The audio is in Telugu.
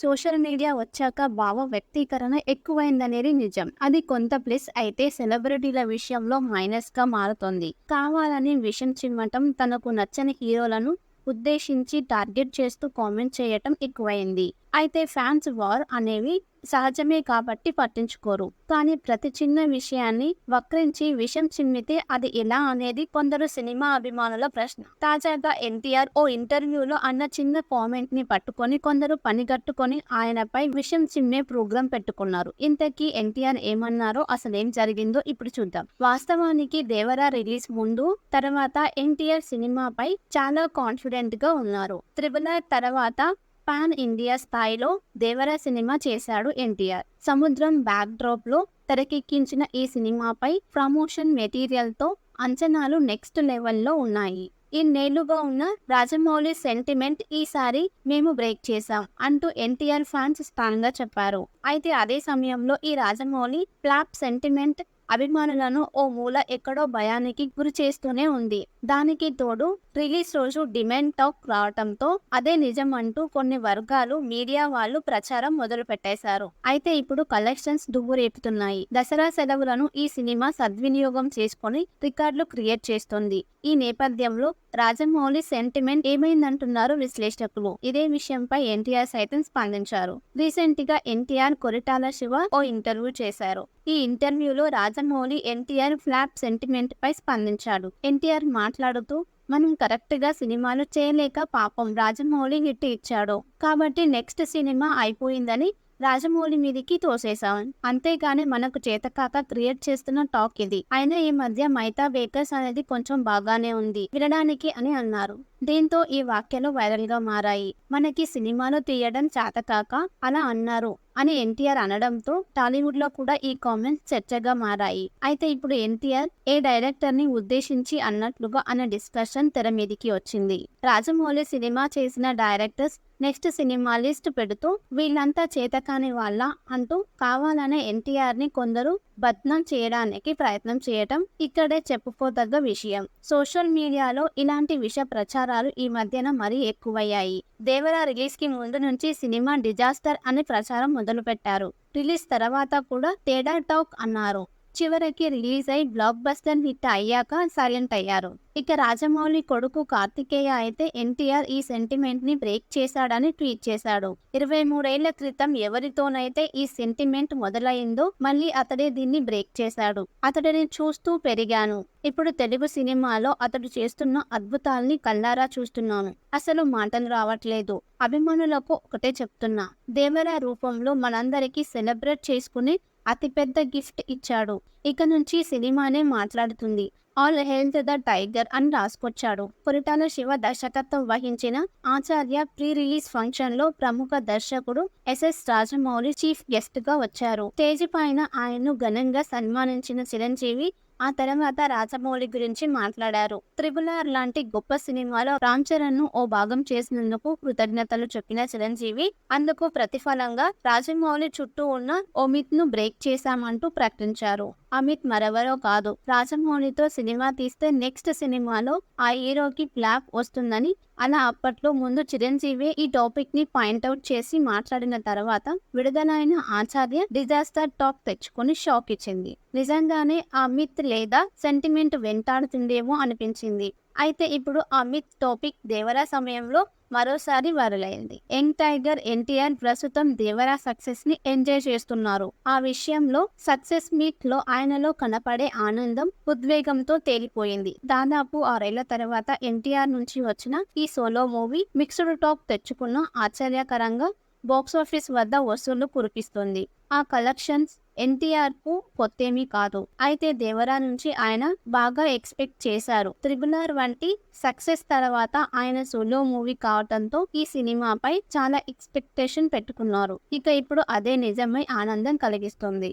సోషల్ మీడియా వచ్చాక భావ వ్యక్తీకరణ ఎక్కువైందనేది నిజం. అది కొంత ప్లస్ అయితే సెలబ్రిటీల విషయంలో మైనస్గా మారుతోంది. కావాలని విషయం చిమ్మటం తనకు నచ్చని హీరోలను ఉద్దేశించి టార్గెట్ చేస్తూ కామెంట్ చేయటం ఎక్కువైంది. అయితే ఫ్యాన్స్ వార్ అనేవి సహజమే కాబట్టి పట్టించుకోరు. కానీ ప్రతి చిన్న విషయాన్ని వక్రించి విషం చిమ్మితే అది ఎలా అనేది కొందరు సినిమా అభిమానుల ప్రశ్న. తాజాగా ఎన్టీఆర్ ఓ ఇంటర్వ్యూలో అన్న చిన్న కామెంట్ని పట్టుకొని కొందరు పనిగట్టుకొని ఆయనపై విషం చిమ్మే ప్రోగ్రాం పెట్టుకున్నారు. ఇంతకీ ఎన్టీఆర్ ఏమన్నారో అసలేం జరిగిందో ఇప్పుడు చూద్దాం. వాస్తవానికి దేవరా రిలీజ్ ముందు తర్వాత ఎన్టీఆర్ సినిమాపై చాలా కాన్ఫిడెంట్గా ఉన్నారు. త్రిబుల్ తర్వాత పాన్ ఇండియా స్థాయిలో దేవర సినిమా చేశాడు ఎన్టీఆర్. సముద్రం బ్యాక్ డ్రాప్లో తెరకెక్కించిన ఈ సినిమాపై ప్రమోషన్ మెటీరియల్తో అంచనాలు నెక్స్ట్ లెవెల్లో ఉన్నాయి. ఇన్నేళ్ళుగా ఉన్న రాజమౌళి సెంటిమెంట్ ఈసారి మేము బ్రేక్ చేశాం అంటూ ఎన్టీఆర్ ఫ్యాన్స్ స్థానంగా చెప్పారు. అయితే అదే సమయంలో ఈ రాజమౌళి ఫ్లాప్ సెంటిమెంట్ అభిమానులను ఓ మూల ఎక్కడో భయానికి గురి చేస్తూనే ఉంది. దానికి తోడు రిలీజ్ రోజు డిమాండ్ టాక్ రావటంతో అదే నిజం అంటూ కొన్ని వర్గాలు మీడియా వాళ్ళు ప్రచారం మొదలు పెట్టేశారు అయితే ఇప్పుడు కలెక్షన్స్ దువ్వు రేపుతున్నాయి దసరా సెలవులను ఈ సినిమా సద్వినియోగం చేసుకొని రికార్డులు క్రియేట్ చేస్తుంది. ఈ నేపథ్యంలో రాజమౌళి సెంటిమెంట్ ఏమైందంటున్నారు విశ్లేషకులు. ఇదే విషయంపై ఎన్టీఆర్ సైతం స్పందించారు. రీసెంట్గా ఎన్టీఆర్ కొరిటాల శివ ఓ ఇంటర్వ్యూ చేశారు. ఈ ఇంటర్వ్యూలో రాజమౌళి ఎన్టీఆర్ ఫ్లాప్ సెంటిమెంట్ పై స్పందించాడు. ఎన్టీఆర్ మాట్లాడుతూ మనం కరెక్ట్గా సినిమాలు చేయలేక పాపం రాజమౌళి హిట్ ఇచ్చాడు. కాబట్టి నెక్స్ట్ సినిమా అయిపోయిందని రాజమౌళి మీదికి తోసేశాం. అంతేగాని మనకు చేతకాక క్రియేట్ చేస్తున్న టాక్ ఇది. అయినా ఈ మధ్య మైతా బేకర్స్ అనేది కొంచెం బాగానే ఉంది. వినడానికి అని అన్నారు. దీంతో ఈ వ్యాఖ్యలు వైరల్గా మారాయి. మనకి సినిమాలు తీయడం చేతకాక అలా అన్నారు అని ఎన్టీఆర్ అనడంతో టాలీవుడ్లో కూడా ఈ కామెంట్స్ చర్చగా మారాయి. అయితే ఇప్పుడు ఎన్టీఆర్ ఏ డైరెక్టర్ని ఉద్దేశించి అన్నట్లుగా అన్న డిస్కషన్ తెర మీదికి వచ్చింది. రాజమౌళి సినిమా చేసిన డైరెక్టర్స్ నెక్స్ట్ సినిమా లిస్ట్ పెడుతూ వీళ్ళంతా చేతకాని వాళ్ళ అంటూ కావాలనే ఎన్టీఆర్ని కొందరు బద్నం చేయడానికి ప్రయత్నం చేయటం ఇక్కడే చెప్పుకోదగ్గ విషయం. సోషల్ మీడియాలో ఇలాంటి విష ప్రచారం ప్రచారాలు ఈ మధ్యన మరీ ఎక్కువయ్యాయి. దేవరా రిలీజ్కి ముందు నుంచి సినిమా డిజాస్టర్ అని ప్రచారం మొదలుపెట్టారు. రిలీజ్ తర్వాత కూడా తేడా టాక్ అన్నారు. చివరికి రిలీజ్ అయి బ్లాక్ బస్టర్ హిట్ అయ్యాక సైలెంట్ అయ్యారు. ఇక రాజమౌళి కొడుకు కార్తికేయ అయితే ఎన్టీఆర్ ఈ సెంటిమెంట్ని బ్రేక్ చేశాడని ట్వీట్ చేశాడు. ఇరవై మూడేళ్ళ క్రితం ఎవరితోనైతే ఈ సెంటిమెంట్ మొదలైందో మళ్ళీ అతడే దీన్ని బ్రేక్ చేశాడు. అతడిని చూస్తూ పెరిగాను. ఇప్పుడు తెలుగు సినిమాలో అతడు చేస్తున్న అద్భుతాల్ని కల్లారా చూస్తున్నాను. అసలు మాటలు రావట్లేదు. అభిమానులకు ఒకటే చెప్తున్నా. దేవర రూపంలో మనందరికీ సెలబ్రేట్ చేసుకుని అతిపెద్ద గిఫ్ట్ ఇచ్చాడు. ఇక నుంచి సినిమానే మాట్లాడుతుంది. ఆల్ హెల్త్ ద టైగర్ అని రాసుకొచ్చాడు. పురిటాల శివ దర్శకత్వం వహించిన ఆచార్య ప్రీ రిలీజ్ ఫంక్షన్లో ప్రముఖ దర్శకుడు ఎస్ఎస్ రాజమౌళి చీఫ్ గెస్ట్గా వచ్చారు. స్టేజ్ పైన ఆయన్ను ఘనంగా సన్మానించిన చిరంజీవి ఆ తర్వాత రాజమౌళి గురించి మాట్లాడారు. త్రిబులార్ లాంటి గొప్ప సినిమాలో రామ్ చరణ్ను ఓ భాగం చేసినందుకు కృతజ్ఞతలు చెప్పిన చిరంజీవి అందుకు ప్రతిఫలంగా రాజమౌళి చుట్టూ ఉన్న ఒమిత్ను బ్రేక్ చేశామంటూ ప్రకటించారు. అమిత్ మరెవరో కాదు. రాజమౌళితో సినిమా తీస్తే నెక్స్ట్ సినిమాలో ఆ హీరోకి ఫ్లాప్ వస్తుందని అలా అప్పట్లో ముందు చిరంజీవి ఈ టాపిక్ని పాయింట్అవుట్ చేసి మాట్లాడిన తర్వాత విడుదలైన ఆచార్య డిజాస్టర్ టాక్ తెచ్చుకొని షాక్ ఇచ్చింది. నిజంగానే ఆ మిత్ లేదా సెంటిమెంట్ వెంటాడుతుందేమో అనిపించింది. అయితే ఇప్పుడు ఆ మిత్ టాపిక్ దేవరా సమయంలో మరోసారి వరలైంది. యంగ్ టైగర్ ఎన్టీఆర్ ప్రస్తుతం దేవరా సక్సెస్ని ఎంజాయ్ చేస్తున్నారు. ఆ విషయంలో సక్సెస్ మీట్లో ఆయనలో కనపడే ఆనందం ఉద్వేగంతో తేలిపోయింది. దాదాపు ఆరేళ్ళ తర్వాత ఎన్టీఆర్ నుంచి వచ్చిన ఈ సోలో మూవీ మిక్స్డ్ టాక్ తెచ్చుకున్న ఆశ్చర్యకరంగా బాక్సాఫీస్ వద్ద వసూళ్ళు కురిపిస్తుంది. ఆ కలెక్షన్స్ ఎన్టీఆర్కు కొత్తేమీ కాదు. అయితే దేవరా నుంచి ఆయన బాగా ఎక్స్పెక్ట్ చేశారు. త్రిబులర్ వంటి సక్సెస్ తర్వాత ఆయన సోలో మూవీ కావటంతో ఈ సినిమాపై చాలా ఎక్స్పెక్టేషన్ పెట్టుకున్నారు. ఇక ఇప్పుడు అదే నిజమై ఆనందం కలిగిస్తుంది.